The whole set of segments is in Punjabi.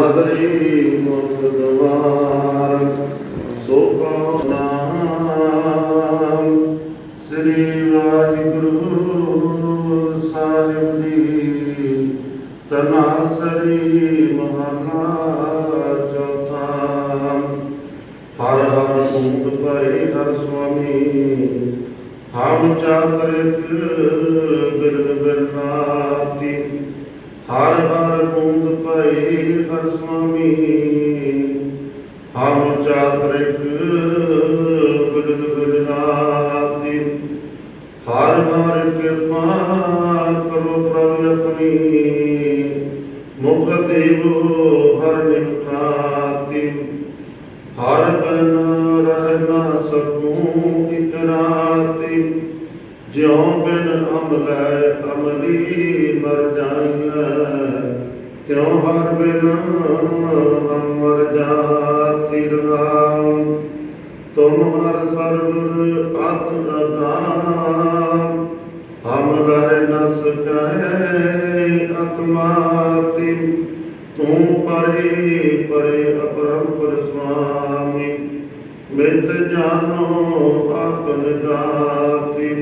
ਕਪਣਾ ਮੁਖ ਦਵਾਰ ਸੋ ਕਉ ਨਾਮ ਸ੍ਰੀ ਵਾਹਿਗੁਰੂ ਸਾਹਿਬ ਜੀ ਤਨਾਸਰੀ ਮਹਾਨਾ ਚੌਥਾ ਹਰ ਹਰ ਬੂੰਦ ਭਾਈ ਹਰ ਸੁਆਮੀ ਹਮ ਚਾਤਰਿਕ ਬਿਰਨ ਬਿਰਨਾਤੀ ਹਰ ਹਰ ਪੂੰਦ ਭਾਈ ਹਰ ਸੁਆਮੀ, ਹਮ ਚਾਤਰਿਕ ਬਿਰਨ ਬਿਰਨਾਤੀ ਹਰ ਹਰ ਕਿਰਪਾ ਕਰੋ ਪ੍ਰਭ ਆਪਣੀ, ਮੁਖ ਦੇਵੋ ਹਰ ਨਿਮਖਾਤੀ ਹਰ ਬਨ ਰਹਿ ਨਾ ਸਕੂੰ ਇਕ ਰਾਤੀ, ਜਿਉ ਬਿਨ ਅਮਲੈ ਅਮਲੀ ਮਰ ਜਾਈਐ, ਤਿਉ ਹਰ ਬਿਨ ਅਮਰ ਜਾਤੀ ਰਵਾਮ ਤੁਮ ਹਰ ਸਰਗੁਰ ਅਤ ਅਗਾਮ ਹਮ ਰਹਿ ਨ ਸਕੈ ਆਤਮਾਤੀ ਤੂੰ ਪਰੇ ਪਰੇ ਅਪਰੰਪਰ ਸੁਆਮੀ, ਮਿਤ ਜਾਨੋ ਆਪਨ ਦਾਤੀ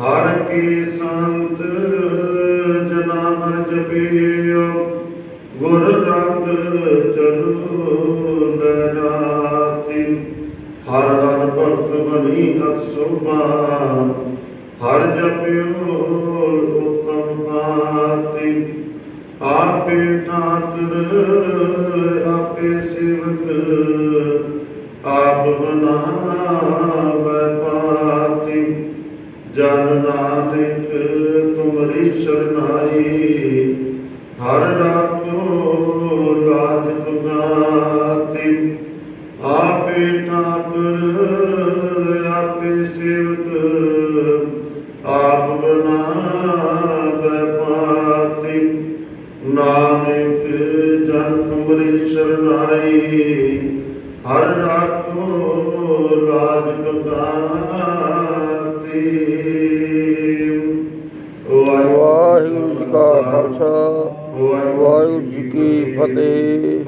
ਹਰ ਕੀ ਸੰਤ ਜਨਾ ਹਰ ਜਪਿਓ, ਗੁਰ ਰੰਗ ਚਲੂ ਨਰਾਤੀ ਹਰ ਹਰ ਭਗਤ ਬਣੀ ਅਤ ਸੋਭਾ, ਹਰ ਜਪਿਓ ਉਤਮ ਪਾਤੀ ਆਪੇ ਠਾਕਰ, ਆਪੇ ਸੇਵਕ, ਆਪ ਬਨਾਵੈ ਜਨ ਨਾਨਕ ਤੁਮਰੀ ਸ਼ਰਨਾਈ, ਹਰ ਰਾਖੋ ਲਾਜ ਪੁਗਾਤੀ। ਆਪੇ ਠਾਕਰ, ਆਪੇ ਸੇਵਕ, ਆਪ ਬਨਾਵੈ ਪਾਤੀ। ਨਾਨਕ ਜਨ ਤੁਮਰੀ ਸ਼ਰਨਾਈ, ਹਰ ਰਾਖੋ ਲਾਜ ਪਗਾਤੀ ਵਾਹਿਗੁਰੂ ਜੀ ਕਾ ਖਾਲਸਾ ਵਾਹਿਗੁਰੂ ਜੀ ਕੀ ਫਤਿਹ।